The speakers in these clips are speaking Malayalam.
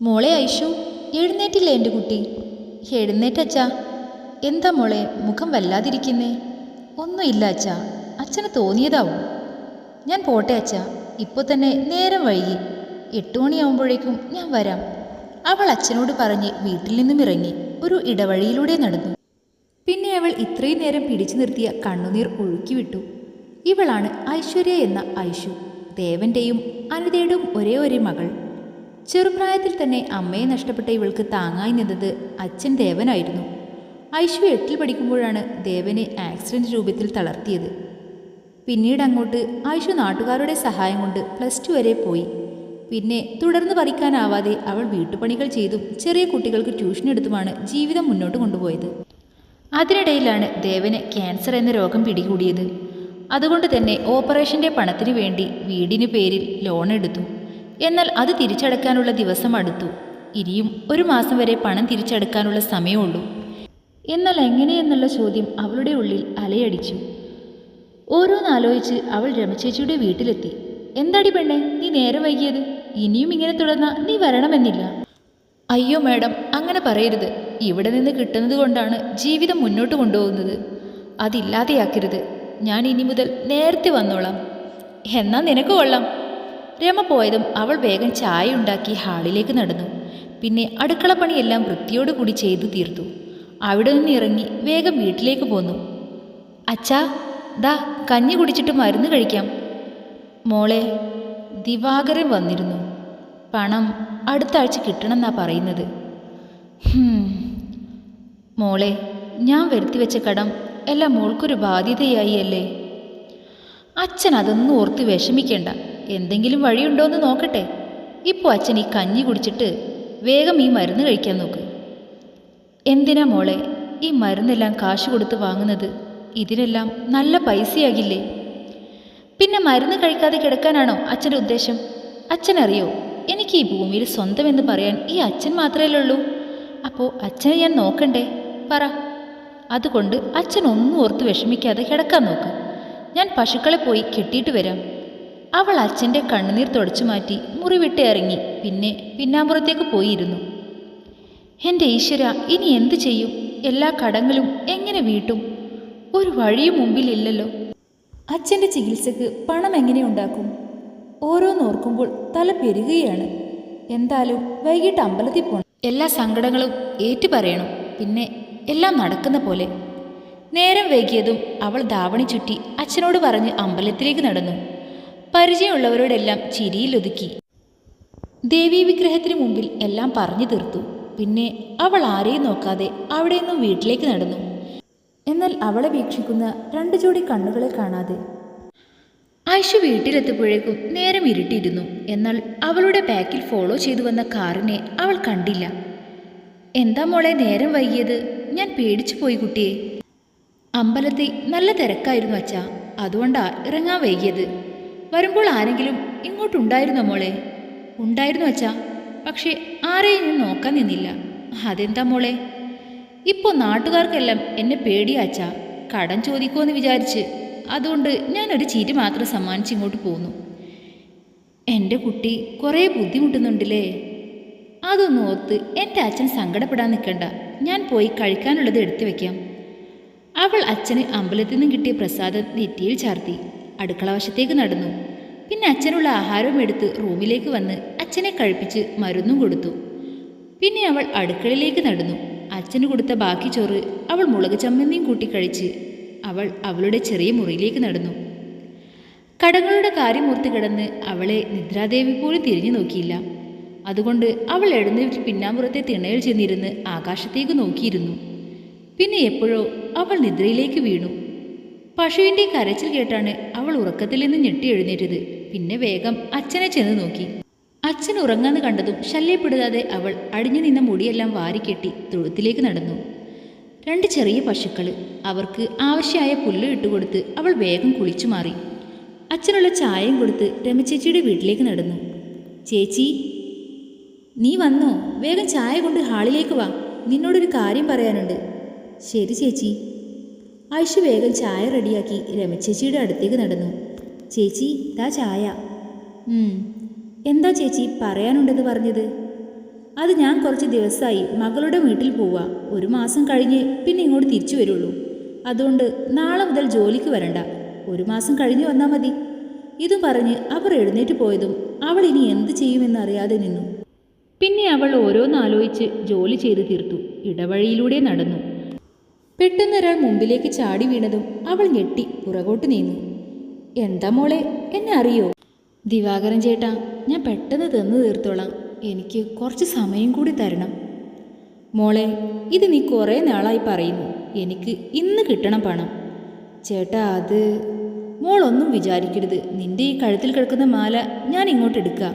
മോളെ ഐഷു എഴുന്നേറ്റില്ലേ എന്റെ കുട്ടി? എഴുന്നേറ്റച്ചാ എന്താ മോളെ മുഖം വല്ലാതിരിക്കുന്നേ? ഒന്നുമില്ല അച്ഛാ. അച്ഛന് തോന്നിയതാവും. ഞാൻ പോട്ടെ അച്ഛാ. ഇപ്പോൾ തന്നെ നേരം വൈകി. എട്ട് മണിയാവുമ്പോഴേക്കും ഞാൻ വരാം. അവൾ അച്ഛനോട് പറഞ്ഞ് വീട്ടിൽ നിന്നും ഇറങ്ങി ഒരു ഇടവഴിയിലൂടെ നടന്നു. പിന്നെ അവൾ ഇത്രയും നേരം പിടിച്ചു നിർത്തിയ കണ്ണുനീർ ഒഴുക്കിവിട്ടു. ഇവളാണ് ഐശ്വര്യ എന്ന ഐഷു ദേവന്റെയും അനിതയുടെയും ഒരേ ഒരു മകൾ. ചെറുപ്രായത്തിൽ തന്നെ അമ്മയെ നഷ്ടപ്പെട്ട ഇവൾക്ക് താങ്ങായി നിന്നത് അച്ഛൻ ദേവനായിരുന്നു. ഐശു എട്ടിൽ പഠിക്കുമ്പോഴാണ് ദേവനെ ആക്സിഡന്റ് രൂപത്തിൽ തളർത്തിയത്. പിന്നീട് അങ്ങോട്ട് ഐഷു നാട്ടുകാരുടെ സഹായം കൊണ്ട് പ്ലസ് ടു വരെ പോയി. പിന്നെ തുടർന്ന് പഠിക്കാനാവാതെ അവൾ വീട്ടുപണികൾ ചെയ്തും ചെറിയ കുട്ടികൾക്ക് ട്യൂഷൻ എടുത്തുമാണ് ജീവിതം മുന്നോട്ട് കൊണ്ടുപോയത്. അതിനിടയിലാണ് ദേവന് ക്യാൻസർ എന്ന രോഗം പിടികൂടിയത്. അതുകൊണ്ട് തന്നെ ഓപ്പറേഷന്റെ പണത്തിനു വേണ്ടി വീടിന് പേരിൽ ലോൺ എടുത്തു. എന്നാൽ അത് തിരിച്ചടക്കാനുള്ള ദിവസം അടുത്തു. ഇനിയും ഒരു മാസം വരെ പണം തിരിച്ചടക്കാനുള്ള സമയമുള്ളൂ. എന്നാൽ എങ്ങനെയെന്നുള്ള ചോദ്യം അവളുടെ ഉള്ളിൽ അലയടിച്ചു. ഓരോന്നാലോചിച്ച് അവൾ രമചേച്ചിയുടെ വീട്ടിലെത്തി. എന്താടി പെണ്ണെ നീ നേരെ വൈകിയത്? ഇനിയും ഇങ്ങനെ തുടർന്ന നീ വരണമെന്നില്ല. അയ്യോ മാഡം അങ്ങനെ പറയരുത്. ഇവിടെ നിന്ന് കിട്ടുന്നത് കൊണ്ടാണ് ജീവിതം മുന്നോട്ട് കൊണ്ടുപോകുന്നത്. അതില്ലാതെയാക്കരുത്. ഞാൻ ഇനി മുതൽ നേരത്തെ വന്നോളാം. എന്നാ നിനക്ക് കൊള്ളാം. രമ പോയതും അവൾ വേഗം ചായ ഉണ്ടാക്കി ഹാളിലേക്ക് നടന്നു. പിന്നെ അടുക്കളപ്പണിയെല്ലാം വൃത്തിയോടുകൂടി ചെയ്തു തീർത്തു. അവിടെ നിന്ന് ഇറങ്ങി വേഗം വീട്ടിലേക്ക് പോന്നു. അച്ഛാ ദാ കഞ്ഞി കുടിച്ചിട്ട് മരുന്ന് കഴിക്കാം. മോളെ ദിവാകരൻ വന്നിരുന്നു. പണം അടുത്ത ആഴ്ച കിട്ടണമെന്നാ പറയുന്നത്. മോളെ ഞാൻ വരുത്തി വെച്ച കടം എല്ലാം മോൾക്കൊരു ബാധ്യതയായി അല്ലേ? അച്ഛൻ അതൊന്നും ഓർത്ത് വിഷമിക്കേണ്ട. എന്തെങ്കിലും വഴിയുണ്ടോയെന്ന് നോക്കട്ടെ. ഇപ്പോൾ അച്ഛൻ ഈ കഞ്ഞി കുടിച്ചിട്ട് വേഗം ഈ മരുന്ന് കഴിക്കാൻ നോക്ക്. എന്തിനാ മോളെ ഈ മരുന്നെല്ലാം കാശ് കൊടുത്ത് വാങ്ങുന്നത്? ഇതിനെല്ലാം നല്ല പൈസയാകില്ലേ? പിന്നെ മരുന്ന് കഴിക്കാതെ കിടക്കാനാണോ അച്ഛന്റെ ഉദ്ദേശം? അച്ഛനറിയോ എനിക്ക് ഈ ഭൂമിയിൽ സ്വന്തം എന്ന് പറയാൻ ഈ അച്ഛൻ മാത്രമേ ഉള്ളൂ? അപ്പോൾ അച്ഛനെ ഞാൻ നോക്കണ്ടേ? പറ. അതുകൊണ്ട് അച്ഛൻ ഒന്നും ഓർത്ത് വിഷമിക്കാതെ കിടക്കാൻ നോക്ക്. ഞാൻ പശുക്കളെ പോയി കെട്ടിയിട്ട് വരാം. അവൾ അച്ഛന്റെ കണ്ണുനീർ തുടച്ചു മാറ്റി മുറിവിട്ട് ഇറങ്ങി. പിന്നെ പിന്നാമ്പുറത്തേക്ക് പോയിരുന്നു. എന്റെ ഈശ്വര ഇനി എന്തു ചെയ്യും? എല്ലാ കടങ്ങളും എങ്ങനെ വീട്ടും? ഒരു വഴിയും മുമ്പിലില്ലല്ലോ. അച്ഛന്റെ ചികിത്സക്ക് പണം എങ്ങനെ ഉണ്ടാക്കും? ഓരോന്നോർക്കുമ്പോൾ തല പെരുകയാണ് എന്തായാലും വൈകിട്ട് അമ്പലത്തിൽ പോകണം എല്ലാ സങ്കടങ്ങളും ഏറ്റു പറയണം. പിന്നെ എല്ലാം നടക്കുന്ന പോലെ. നേരം വൈകിയതും അവൾ ധാവണി ചുറ്റി അച്ഛനോട് പറഞ്ഞ് അമ്പലത്തിലേക്ക് നടന്നു. പരിചയമുള്ളവരോടെല്ലാം ചിരിയിലൊതുക്കി ദേവീ വിഗ്രഹത്തിന് മുമ്പിൽ എല്ലാം പറഞ്ഞു തീർത്തു. പിന്നെ അവൾ ആരെയും നോക്കാതെ അവിടെ നിന്നും വീട്ടിലേക്ക് നടന്നു. എന്നാൽ അവളെ വീക്ഷിക്കുന്ന രണ്ടു ജോഡി കണ്ണുകളെ കാണാതെ. ആയിഷ വീട്ടിലെത്തിയപ്പോഴേക്കും നേരം ഇരുട്ടിയിരുന്നു. എന്നാൽ അവളുടെ ബാക്കിൽ ഫോളോ ചെയ്തു വന്ന കാറിനെ അവൾ കണ്ടില്ല. എന്താ മോളെ നേരം വൈകിയത്? ഞാൻ പേടിച്ചു പോയി കുട്ടിയെ. അമ്പലത്തിൽ നല്ല തിരക്കായിരുന്നു അച്ഛാ. അതുകൊണ്ടാ ഇറങ്ങാൻ വൈകിയത്. വരുമ്പോൾ ആരെങ്കിലും ഇങ്ങോട്ടുണ്ടായിരുന്നോ മോളെ? ഉണ്ടായിരുന്നു അച്ഛാ. പക്ഷേ ആരെയും ഞാൻ നോക്കാൻ നിന്നില്ല. അതെന്താ മോളെ? ഇപ്പോൾ നാട്ടുകാർക്കെല്ലാം എന്നെ പേടിയാച്ചാ കടം ചോദിക്കുമെന്ന് വിചാരിച്ച് അതുകൊണ്ട് ഞാനൊരു ചീറ്റ് മാത്രം സമ്മാനിച്ച് ഇങ്ങോട്ട് പോന്നു. എന്റെ കുട്ടി കുറേ ബുദ്ധിമുട്ടുന്നുണ്ടല്ലേ? അതൊന്നും ഓർത്ത് എന്റെ അച്ഛൻ സങ്കടപ്പെടാൻ നിൽക്കണ്ട ഞാൻ പോയി കഴിക്കാനുള്ളത് എടുത്തു വയ്ക്കാം അവൾ അച്ഛന് അമ്പലത്തിൽ നിന്നും കിട്ടിയ പ്രസാദം നെറ്റിയിൽ ചാർത്തി. അടുക്കള വശത്തേക്ക് നടന്നു. പിന്നെ അച്ഛനുള്ള ആഹാരവും എടുത്ത് റൂമിലേക്ക് വന്ന് അച്ഛനെ കഴിപ്പിച്ച് മരുന്നും കൊടുത്തു. പിന്നെ അവൾ അടുക്കളയിലേക്ക് നടന്നു. അച്ഛന് കൊടുത്ത ബാക്കി ചോറ് അവൾ മുളക് ചമ്മന്തിയും കൂട്ടി കഴിച്ച് അവൾ അവളുടെ ചെറിയ മുറിയിലേക്ക് നടന്നു. കടങ്ങളുടെ കാര്യമൂർത്തി കിടന്ന് അവളെ നിദ്രാദേവി പോലും തിരിഞ്ഞു നോക്കിയില്ല. അതുകൊണ്ട് അവൾ എഴുന്നേറ്റ് പിന്നാമ്പുറത്തെ തിണയിൽ ചെന്നിരുന്ന് ആകാശത്തേക്ക് നോക്കിയിരുന്നു. പിന്നെ എപ്പോഴോ അവൾ നിദ്രയിലേക്ക് വീണു. പശുവിന്റെ കരച്ചിൽ കേട്ടാണ് അവൾ ഉറക്കത്തിൽ നിന്ന് ഞെട്ടി എഴുന്നേറ്റത്. പിന്നെ വേഗം അച്ഛനെ ചെന്ന് നോക്കി. അച്ഛൻ ഉറങ്ങാന്ന് കണ്ടതും ശല്യപ്പെടുത്താതെ അവൾ അടിഞ്ഞു നിന്ന മുടിയെല്ലാം വാരിക്കെട്ടി തൊഴുത്തിലേക്ക് നടന്നു. രണ്ട് ചെറിയ പശുക്കൾ അവർക്ക് ആവശ്യമായ പുല്ല് ഇട്ടുകൊടുത്ത് അവൾ വേഗം കുളിച്ചു മാറി. അച്ഛനുള്ള ചായയും കൊടുത്ത് രമചേച്ചിയുടെ വീട്ടിലേക്ക് നടന്നു. ചേച്ചി നീ വന്നോ? വേഗം ചായ കൊണ്ട് ഹാളിലേക്ക് വാ. നിന്നോടൊരു കാര്യം പറയാനുണ്ട്. ശരി ചേച്ചി. ആയിഷ വേഗം ചായ റെഡിയാക്കി രമചേച്ചിയുടെ അടുത്തേക്ക് നടന്നു. ചേച്ചി താ ചായ. എന്താ ചേച്ചി പറയാനുണ്ടെന്ന് പറഞ്ഞത്? അത് ഞാൻ കുറച്ച് ദിവസമായി മകളുടെ വീട്ടിൽ പോവാ. ഒരു മാസം കഴിഞ്ഞ് പിന്നെ ഇങ്ങോട്ട് തിരിച്ചു വരുള്ളൂ. അതുകൊണ്ട് നാളെ മുതൽ ജോലിക്ക് വരണ്ട. ഒരു മാസം കഴിഞ്ഞ് വന്നാൽ മതി. ഇതും പറഞ്ഞ് അവർ എഴുന്നേറ്റ് പോയതും അവൾ ഇനി എന്ത് ചെയ്യുമെന്ന് അറിയാതെ നിന്നു. പിന്നെ അവൾ ഓരോന്നാലോചിച്ച് ജോലി ചെയ്ത് തീർത്തു. ഇടവഴിയിലൂടെ നടന്നു. പെട്ടെന്നൊരാൾ മുമ്പിലേക്ക് ചാടി വീണതും അവൾ ഞെട്ടി പുറകോട്ട് നീന്നു എന്താ മോളെ എന്നെ അറിയോ? ദിവാകരൻ ചേട്ടാ ഞാൻ പെട്ടെന്ന് തന്നു തീർത്തോളാം. എനിക്ക് കുറച്ച് സമയം കൂടി തരണം. മോളെ ഇത് നീ കുറേ നാളായി പറയുന്നു. എനിക്ക് ഇന്ന് കിട്ടണം പണം. ചേട്ടാ അത് മോളൊന്നും വിചാരിക്കരുത്. നിന്റെ ഈ കഴുത്തിൽ കിടക്കുന്ന മാല ഞാൻ ഇങ്ങോട്ട് എടുക്കാം.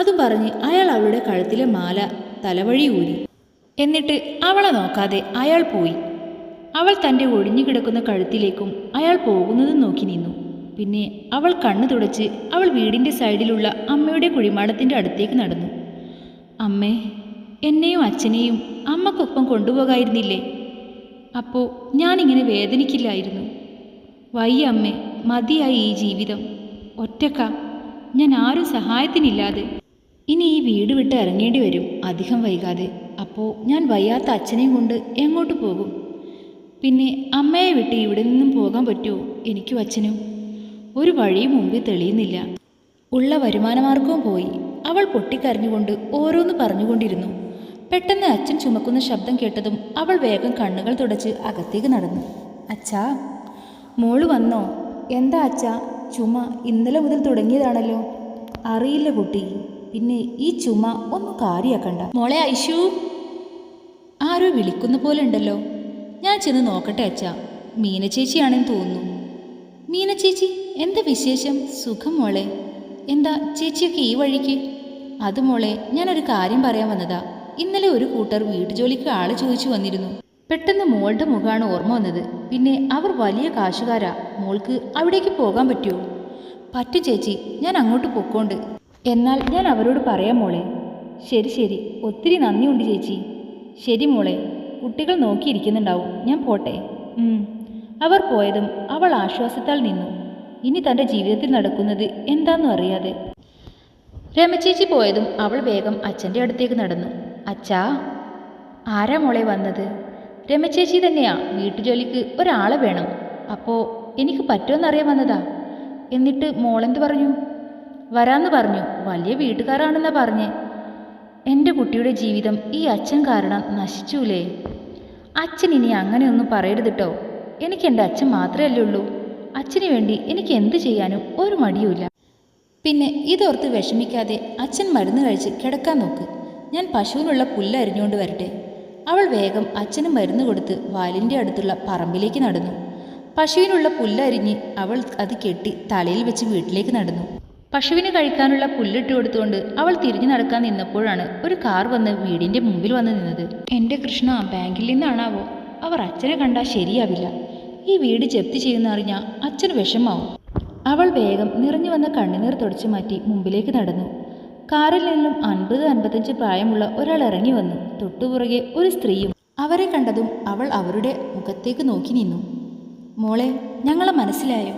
അതും പറഞ്ഞ് അയാൾ അവളുടെ കഴുത്തിലെ മാല തലവഴി ഊരി. എന്നിട്ട് അവളെ നോക്കാതെ അയാൾ പോയി. അവൾ തന്റെ ഒഴിഞ്ഞുകിടക്കുന്ന കഴുത്തിലേക്കും അയാൾ പോകുന്നതും നോക്കി നിന്നു. പിന്നെ അവൾ കണ്ണു തുടച്ച് അവൾ വീടിന്റെ സൈഡിലുള്ള അമ്മയുടെ കുഴിമാടത്തിന്റെ അടുത്തേക്ക് നടന്നു. അമ്മേ എന്നെയും അച്ഛനെയും അമ്മക്കൊപ്പം കൊണ്ടുപോകായിരുന്നില്ലേ? അപ്പോൾ ഞാനിങ്ങനെ വേദനിക്കില്ലായിരുന്നു. വയ്യ അമ്മേ മതിയായി ഈ ജീവിതം. ഒറ്റക്ക. ഞാൻ ആരും സഹായത്തിനില്ലാതെ. ഇനി ഈ വീട് വിട്ട് ഇറങ്ങേണ്ടി വരും അധികം വൈകാതെ. അപ്പോൾ ഞാൻ വയ്യാത്ത അച്ഛനെയും കൊണ്ട് എങ്ങോട്ട് പോകും? പിന്നെ അമ്മയെ വിട്ട് ഇവിടെ നിന്നും പോകാൻ പറ്റുമോ എനിക്കും അച്ഛനും. ഒരു വഴിയും മുമ്പിൽ തെളിയുന്നില്ല. ഉള്ള വരുമാനമാർഗവും പോയി. അവൾ പൊട്ടിക്കരഞ്ഞുകൊണ്ട് ഓരോന്ന് പറഞ്ഞുകൊണ്ടിരുന്നു. പെട്ടെന്ന് അച്ഛൻ ചുമക്കുന്ന ശബ്ദം കേട്ടതും അവൾ വേഗം കണ്ണുകൾ തുടച്ച് അകത്തേക്ക് നടന്നു. അച്ഛാ മോൾ വന്നോ? എന്താ അച്ഛാ? ചുമ ഇന്നലെ മുതൽ തുടങ്ങിയതാണല്ലോ. അറിയില്ല കുട്ടി. പിന്നെ ഈ ചുമ ഒന്നും കാര്യാക്കണ്ട. മോളെ ഐഷു ആരോ വിളിക്കുന്ന പോലെ ഉണ്ടല്ലോ. ഞാൻ ചെന്ന് നോക്കട്ടെ അച്ഛാ. മീനച്ചേച്ചിയാണെന്ന് തോന്നുന്നു. മീനച്ചേച്ചി ചേച്ചി എന്താ വിശേഷം? സുഖം മോളെ. എന്താ ചേച്ചിയൊക്കെ ഈ വഴിക്ക്? അത് മോളെ ഞാനൊരു കാര്യം പറയാൻ വന്നതാ. ഇന്നലെ ഒരു കൂട്ടർ വീട്ടുജോലിക്ക് ആൾ ചോദിച്ചു വന്നിരുന്നു. പെട്ടെന്ന് മോളുടെ മുഖമാണ് ഓർമ്മ വന്നത്. പിന്നെ അവർ വലിയ കാശുകാരാ. മോൾക്ക് അവിടേക്ക് പോകാൻ പറ്റുമോ? പറ്റു ചേച്ചി ഞാൻ അങ്ങോട്ട് പൊക്കോണ്ട്. എന്നാൽ ഞാൻ അവരോട് പറയാം മോളെ. ശരി ശരി. ഒത്തിരി നന്ദിയുണ്ട് ചേച്ചി. ശരി മോളെ. കുട്ടികൾ നോക്കിയിരിക്കുന്നുണ്ടാവും. ഞാൻ പോട്ടെ. അവർ പോയതും അവൾ ആശ്വാസത്താൽ നിന്നു. ഇനി തന്റെ ജീവിതത്തിൽ നടക്കുന്നത് എന്താണെന്നും അറിയാതെ. രമചേച്ചി പോയതും അവൾ വേഗം അച്ഛന്റെ അടുത്തേക്ക് നടന്നു. അച്ഛാ ആരാ മോളെ വന്നത്? രമചേച്ചി തന്നെയാ. വീട്ടുജോലിക്ക് ഒരാളെ വേണം. അപ്പോൾ എനിക്ക് പറ്റുമെന്നറിയാൻ വന്നതാ. എന്നിട്ട് മോളെന്ത് പറഞ്ഞു? വരാന്ന് പറഞ്ഞു. വലിയ വീട്ടുകാരാണെന്നാ പറഞ്ഞേ. എന്റെ കുട്ടിയുടെ ജീവിതം ഈ അച്ഛൻ കാരണം നശിച്ചൂലേ? അച്ഛൻ ഇനി അങ്ങനെയൊന്നും പറയരുത് കേട്ടോ എനിക്ക് എന്റെ അച്ഛൻ മാത്രമല്ലേ ഉള്ളൂ. അച്ഛന് വേണ്ടി എനിക്ക് എന്ത് ചെയ്യാനും ഒരു മടിയുമില്ല. പിന്നെ ഇതോർത്ത് വിഷമിക്കാതെ അച്ഛൻ മരുന്ന് കഴിച്ച് കിടക്കാൻ നോക്ക്. ഞാൻ പശുവിനുള്ള പുല്ല് അരിഞ്ഞുകൊണ്ട് വരട്ടെ. അവൾ വേഗം അച്ഛന് മരുന്ന് കൊടുത്ത് വാലിന്റെ അടുത്തുള്ള പറമ്പിലേക്ക് നടന്നു. പശുവിനുള്ള പുല്ലരിഞ്ഞ് അവൾ അത് കെട്ടി തലയിൽ വെച്ച് വീട്ടിലേക്ക് നടന്നു. പശുവിന് കഴിക്കാനുള്ള പുല്ലിട്ട് കൊടുത്തുകൊണ്ട് അവൾ തിരിഞ്ഞു നടക്കാൻ നിന്നപ്പോഴാണ് ഒരു കാർ വന്ന് വീടിന്റെ മുമ്പിൽ വന്ന് നിന്നത്. എന്റെ കൃഷ്ണ ബാങ്കിൽ നിന്നാണാവോ? അവർ അച്ഛനെ കണ്ടാൽ ശരിയാവില്ല. ഈ വീട് ജപ്തി ചെയ്യുന്ന അറിഞ്ഞാൽ അച്ഛന് വിഷമാവും. അവൾ വേഗം നിറഞ്ഞു വന്ന കണ്ണുനീർ തുടച്ചു മാറ്റി മുമ്പിലേക്ക് നടന്നു. കാറിൽ നിന്നും അൻപത് അൻപത്തഞ്ച് പ്രായമുള്ള ഒരാൾ ഇറങ്ങി വന്നു. തൊട്ടുപുറകെ ഒരു സ്ത്രീയും അവരെ കണ്ടതും അവൾ അവരുടെ മുഖത്തേക്ക് നോക്കി നിന്നു. മോളെ ഞങ്ങളെ മനസ്സിലായോ?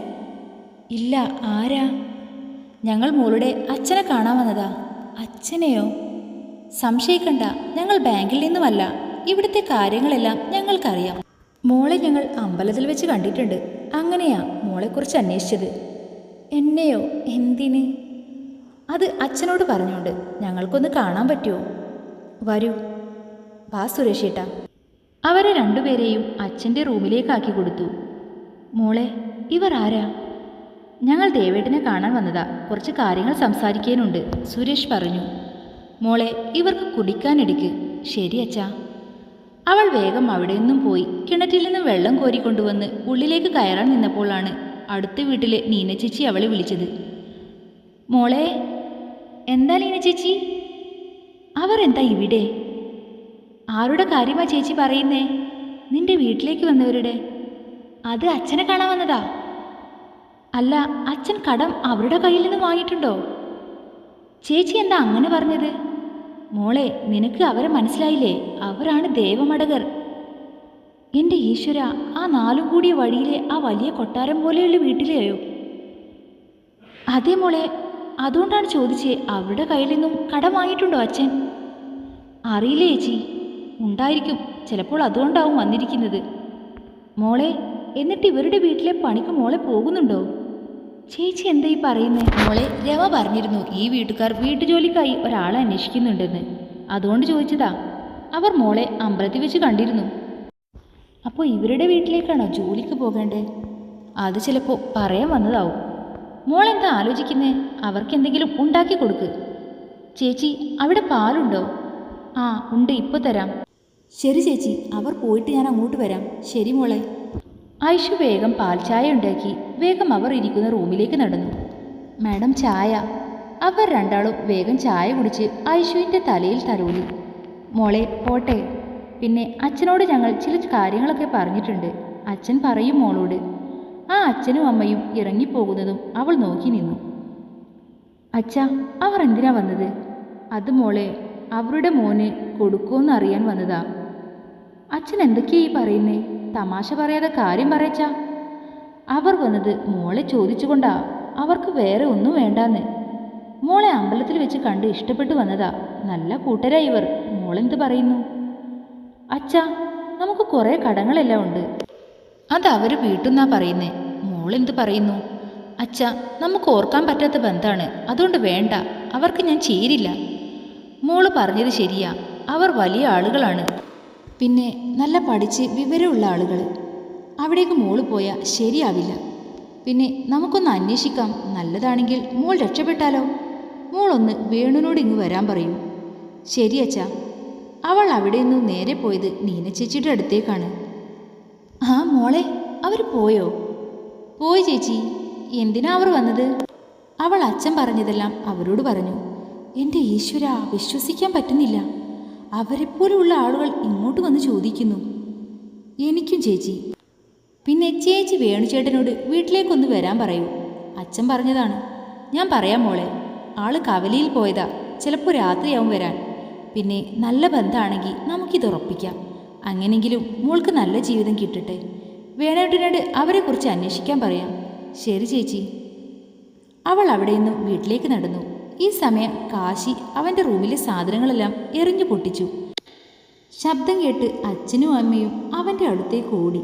ഇല്ല ആരാ? ഞങ്ങൾ മോളുടെ അച്ഛനെ കാണാൻ വന്നതാ. അച്ഛനെയോ? സംശയിക്കണ്ട ഞങ്ങൾ ബാങ്കിൽ നിന്നുമല്ല. ഇവിടുത്തെ കാര്യങ്ങളെല്ലാം ഞങ്ങൾക്കറിയാം. മോളെ ഞങ്ങൾ അമ്പലത്തിൽ വെച്ച് കണ്ടിട്ടുണ്ട്. അങ്ങനെയാ മോളെക്കുറിച്ച് അന്വേഷിച്ചത്. എന്നെയോ? എന്തിന്? അത് അച്ഛനോട് പറഞ്ഞുകൊണ്ട് ഞങ്ങൾക്കൊന്ന് കാണാൻ പറ്റുമോ വരൂ. വാ സുരേഷേട്ട അവരെ രണ്ടുപേരെയും അച്ഛന്റെ റൂമിലേക്കാക്കി കൊടുത്തു. മോളെ ഇവർ ആരാ ഞങ്ങൾ ദേവേട്ടനെ കാണാൻ വന്നതാ. കുറച്ച് കാര്യങ്ങൾ സംസാരിക്കാനുണ്ട്. സുരേഷ് പറഞ്ഞു. മോളെ ഇവർക്ക് കുടിക്കാനെടുക്ക്. ശരി അച്ഛാ. അവൾ വേഗം അവിടെ നിന്നും പോയി. കിണറ്റിൽ നിന്നും വെള്ളം കോരിക്കൊണ്ടുവന്ന് ഉള്ളിലേക്ക് കയറാൻ നിന്നപ്പോഴാണ് അടുത്ത വീട്ടിലെ നീനച്ചേച്ചി ചേച്ചി അവളെ വിളിച്ചത്. മോളെ എന്താ നീനച്ചേച്ചി അവർ എന്താ ഇവിടെ? ആരുടെ കാര്യമാ ചേച്ചി പറയുന്നേ? നിന്റെ വീട്ടിലേക്ക് വന്നവരുടെ? അത് അച്ഛനെ കാണാൻ വന്നതാ. അല്ല അച്ഛൻ കടം അവരുടെ കയ്യിൽ നിന്ന് വാങ്ങിയിട്ടുണ്ടോ? ചേച്ചി എന്താ അങ്ങനെ പറഞ്ഞത്? മോളെ നിനക്ക് അവരെ മനസ്സിലായില്ലേ? അവരാണ് ദേവമടകർ. എന്റെ ഈശ്വര ആ നാലും കൂടിയ വഴിയിലെ ആ വലിയ കൊട്ടാരം പോലെയുള്ള വീട്ടിലെയോ? അതേ മോളെ അതുകൊണ്ടാണ് ചോദിച്ചേ അവരുടെ കയ്യിൽ നിന്നും കടം വാങ്ങിയിട്ടുണ്ടോ അച്ഛൻ? അറിയില്ല ചേച്ചി ഉണ്ടായിരിക്കും. ചിലപ്പോൾ അതുകൊണ്ടാവും വന്നിരിക്കുന്നത്. മോളെ എന്നിട്ട് ഇവരുടെ വീട്ടിലെ പണിക്ക് മോളെ പോകുന്നുണ്ടോ? ചേച്ചി എന്താ ഈ പറയുന്നത് മോളെ രമ പറഞ്ഞിരുന്നു ഈ വീട്ടുകാർ വീട്ടുജോലിക്കായി ഒരാളെ അന്വേഷിക്കുന്നുണ്ടെന്ന്. അതുകൊണ്ട് ചോദിച്ചതാ. അവർ മോളെ അമ്പലത്തിൽ വെച്ച് കണ്ടിരുന്നു. അപ്പോൾ ഇവരുടെ വീട്ടിലേക്കാണോ ജോലിക്ക് പോകേണ്ടേ? അത് ചിലപ്പോൾ പറയാൻ വന്നതാവും. മോളെന്താ എന്താ ആലോചിക്കുന്നേ? അവർക്ക് എന്തെങ്കിലും ഉണ്ടാക്കി കൊടുക്ക്. ചേച്ചി അവിടെ പാലുണ്ടോ? ആ ഉണ്ട് ഇപ്പോൾ തരാം. ശരി ചേച്ചി അവർ പോയിട്ട് ഞാൻ അങ്ങോട്ട് വരാം. ശരി മോളെ. ഐഷു വേഗം പാൽ ചായ ഉണ്ടാക്കി. വേഗം അവർ ഇരിക്കുന്ന റൂമിലേക്ക് നടന്നു. മാഡം ചായ. അവർ രണ്ടാളും വേഗം ചായ കുടിച്ച് ഐഷുവിന്റെ തലയിൽ തലോലി. മോളെ പോട്ടെ. പിന്നെ അച്ഛനോട് ഞങ്ങൾ ചില കാര്യങ്ങളൊക്കെ പറഞ്ഞിട്ടുണ്ട്. അച്ഛൻ പറയും മോളോട്. ആ അച്ഛനും അമ്മയും ഇറങ്ങിപ്പോകുന്നതും അവൾ നോക്കി നിന്നു. അച്ഛ അവർ എന്തിനാ വന്നത്? അത് മോളെ അവരുടെ മോന് കൊടുക്കുമെന്ന് അറിയാൻ വന്നതാ. അച്ഛൻ എന്തൊക്കെയാ ഈ പറയുന്നേ? തമാശ പറയാതെ കാര്യം പറയച്ചാ? അവർ വന്നത് മോളെ ചോദിച്ചുകൊണ്ടാ. അവർക്ക് വേറെ ഒന്നും വേണ്ടാന്ന്. മോളെ അമ്പലത്തിൽ വെച്ച് കണ്ട് ഇഷ്ടപ്പെട്ടു വന്നതാ. നല്ല കൂട്ടരാ ഇവർ. മോളെന്ത് പറയുന്നു? അച്ഛാ നമുക്ക് കുറേ കടങ്ങളെല്ലാം ഉണ്ട്. അത് അവർ വീട്ടുന്നാ പറയുന്നേ. മോളെന്ത് പറയുന്നു? അച്ഛാ നമുക്ക് ഓർക്കാൻ പറ്റാത്ത ബന്ധാണ്. അതുകൊണ്ട് വേണ്ട. അവർക്ക് ഞാൻ ചേരില്ല. മോൾ പറഞ്ഞത് ശരിയാ. അവർ വലിയ ആളുകളാണ്. പിന്നെ നല്ല പഠിച്ച് വിവരമുള്ള ആളുകൾ അവിടേക്ക് മോൾ പോയാൽ ശരിയാവില്ല. പിന്നെ നമുക്കൊന്ന് അന്വേഷിക്കാം നല്ലതാണെങ്കിൽ മോൾ രക്ഷപ്പെട്ടാലോ? മോളൊന്ന് വേണുവിനോട് ഇങ്ങ് വരാൻ പറയൂ. ശരി അച്ഛാ. അവൾ അവിടെ നിന്ന് നേരെ പോയത് നീനച്ചേച്ചിയുടെ അടുത്തേക്കാണ്. ആ മോളെ അവർ പോയോ? പോയി ചേച്ചി. എന്തിനാ അവർ വന്നത്? അവൾ അച്ഛൻ പറഞ്ഞതെല്ലാം അവരോട് പറഞ്ഞു. എന്റെ ഈശ്വര വിശ്വസിക്കാൻ പറ്റുന്നില്ല. അവരെപ്പോലുള്ള ആളുകൾ ഇങ്ങോട്ട് വന്ന് ചോദിക്കുന്നു. എനിക്കും ചേച്ചി. പിന്നെ ചേച്ചി വേണുചേട്ടനോട് വീട്ടിലേക്കൊന്ന് വരാൻ പറയൂ. അച്ഛൻ പറഞ്ഞതാണ്. ഞാൻ പറയാം മോളെ. ആൾ കവലയിൽ പോയതാ. ചിലപ്പോൾ രാത്രിയാവും വരാൻ. പിന്നെ നല്ല ബന്ധമാണെങ്കിൽ നമുക്കിത് ഉറപ്പിക്കാം. അങ്ങനെങ്കിലും മോൾക്ക് നല്ല ജീവിതം കിട്ടട്ടെ. വേണേട്ടനോട് അവരെക്കുറിച്ച് അന്വേഷിക്കാൻ പറയാം. ശരി ചേച്ചി. അവൾ അവിടെ നിന്നും വീട്ടിലേക്ക് നടന്നു. ഈ സമയം കാശി അവന്റെ റൂമിലെ സാധനങ്ങളെല്ലാം എറിഞ്ഞു പൊട്ടിച്ചു. ശബ്ദം കേട്ട് അച്ഛനും അമ്മയും അവന്റെ അടുത്തേക്ക് ഓടി.